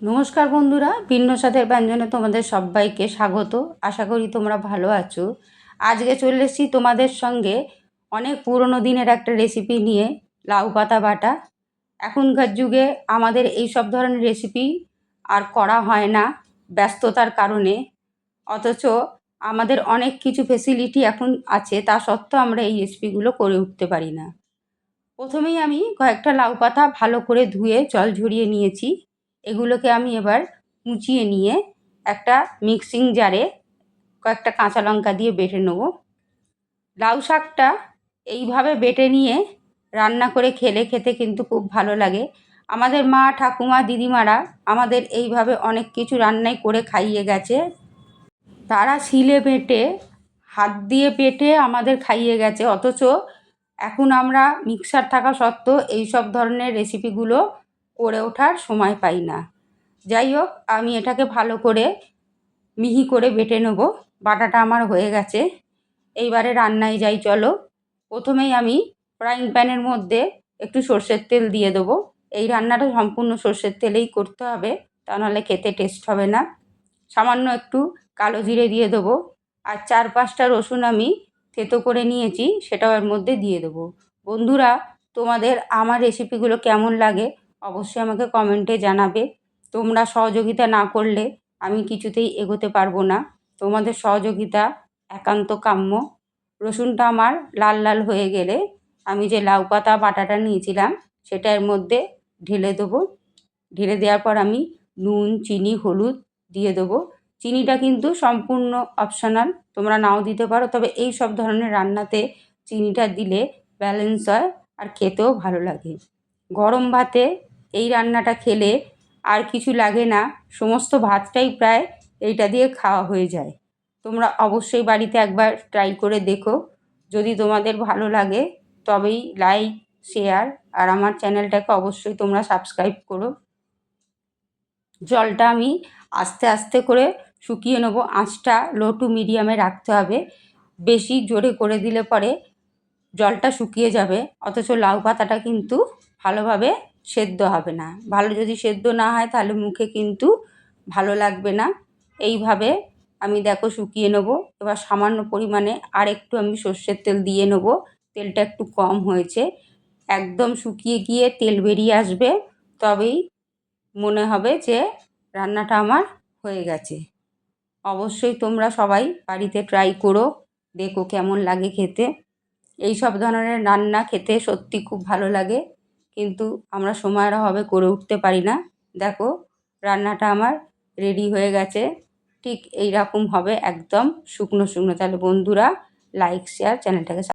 নমস্কার বন্ধুরা ভিন্ন স্বাদের ব্যঞ্জনে তোমাদের সবাইকে স্বাগত। আশা করি তোমরা ভালো আছো। আজকে চলে এসেছি তোমাদের সঙ্গে অনেক পুরনো দিনের একটা রেসিপি নিয়ে, লাউ পাতা বাটা। এখনকার যুগে আমাদের এই সব ধরনের রেসিপি আর করা হয় না ব্যস্ততার কারণে। অথচ আমাদের অনেক কিছু ফেসিলিটি এখন আছে, তা সত্ত্বেও আমরা এই রেসিপিগুলো করে উঠতে পারি না। প্রথমেই আমি কয়েকটা লাউ পাতা ভালো করে ধুয়ে জল ঝরিয়ে নিয়েছি। এগুলোকে আমি এবার কুচিয়ে নিয়ে একটা মিক্সিং জারে কয়েকটা কাঁচা লঙ্কা দিয়ে বেটে নেব। লাউ শাকটা এইভাবে বেটে নিয়ে রান্না করে খেলে খেতে কিন্তু খুব ভালো লাগে। আমাদের মা, ঠাকুমা, দিদিমারা আমাদের এইভাবে অনেক কিছু রান্নাই করে খাইয়ে গেছে। তারা শিলে বেটে, হাত দিয়ে বেটে আমাদের খাইয়ে গেছে। অথচ এখন আমরা মিক্সার থাকা সত্ত্বেও এই সব ধরনের রেসিপিগুলো করে ওঠার সময় পাই না। যাই হোক, আমি এটাকে ভালো করে মিহি করে বেটে নেব। বাটাটা আমার হয়ে গেছে। এইবারে রান্নায় যাই, চলো। প্রথমেই আমি ফ্রাইং প্যানের মধ্যে একটু সর্ষের তেল দিয়ে দেবো। এই রান্নাটা সম্পূর্ণ সর্ষের তেলেই করতে হবে, তা নাহলে খেতে টেস্ট হবে না। সামান্য একটু কালো জিরে দিয়ে দেবো। আর চার পাঁচটা রসুন আমি থেতো করে নিয়েছি, সেটাও এর মধ্যে দিয়ে দেবো। বন্ধুরা, তোমাদের আমার রেসিপিগুলো কেমন লাগে অবশ্যই আমাকে কমেন্টে জানাবে। তোমরা সহযোগিতা না করলে আমি কিছুতেই এগোতে পারব না। তোমাদের সহযোগিতা একান্ত কাম্য। রসুনটা আমার লাল লাল হয়ে গেলে আমি যে লাউ পাতা, বাটাটা নিয়েছিলাম, সেটা এর মধ্যে ঢেলে দেবো। ঢেলে দেওয়ার পর আমি নুন, চিনি, হলুদ দিয়ে দেবো। চিনিটা কিন্তু সম্পূর্ণ অপশনাল তোমরা নাও দিতে পারো, তবে এই সব ধরনের রান্নাতে চিনিটা দিলে ব্যালেন্স হয় আর খেতেও ভালো লাগে। গরম ভাতে এই রান্নাটা খেলে আর কিছু লাগে না, সমস্ত ভাতটাই প্রায় এইটা দিয়ে খাওয়া হয়ে যায়। তোমরা অবশ্যই বাড়িতে একবার ট্রাই করে দেখো। যদি তোমাদের ভালো লাগে, তবেই লাইক, শেয়ার আর আমার চ্যানেলটাকে অবশ্যই তোমরা সাবস্ক্রাইব করো। জলটা আমি আস্তে আস্তে করে শুকিয়ে নেব। আঁচটা লো টু মিডিয়ামে রাখতে হবে। বেশি জোরে করে দিলে পরে জলটা শুকিয়ে যাবে। অথচ লাউ পাতাটা কিন্তু ভালোভাবে সেদ্ধ হবে না। ভালো যদি সেদ্ধ না হয় তাহলে মুখে কিন্তু ভালো লাগবে না। এইভাবে আমি দেখো শুকিয়ে নেব। এবার সামান্য পরিমাণে আর একটু আমি সর্ষের তেল দিয়ে নেব। তেলটা একটু কম হয়েছে। একদম শুকিয়ে গিয়ে তেল বেরিয়ে আসবে। তবেই মনে হবে যে রান্নাটা আমার হয়ে গেছে। অবশ্যই তোমরা সবাই বাড়িতে ট্রাই করো। দেখো কেমন লাগে খেতে। এই সব ধরনের রান্না খেতে সত্যি খুব ভালো লাগে। কিন্তু আমরা সময়ের অভাবে করে উঠতে পারি না। দেখো, রান্নাটা আমার রেডি হয়ে গেছে। ঠিক এই রকম হবে একদম শুকনো শুকনো। তাহলে বন্ধুরা লাইক শেয়ার চ্যানেলটাকে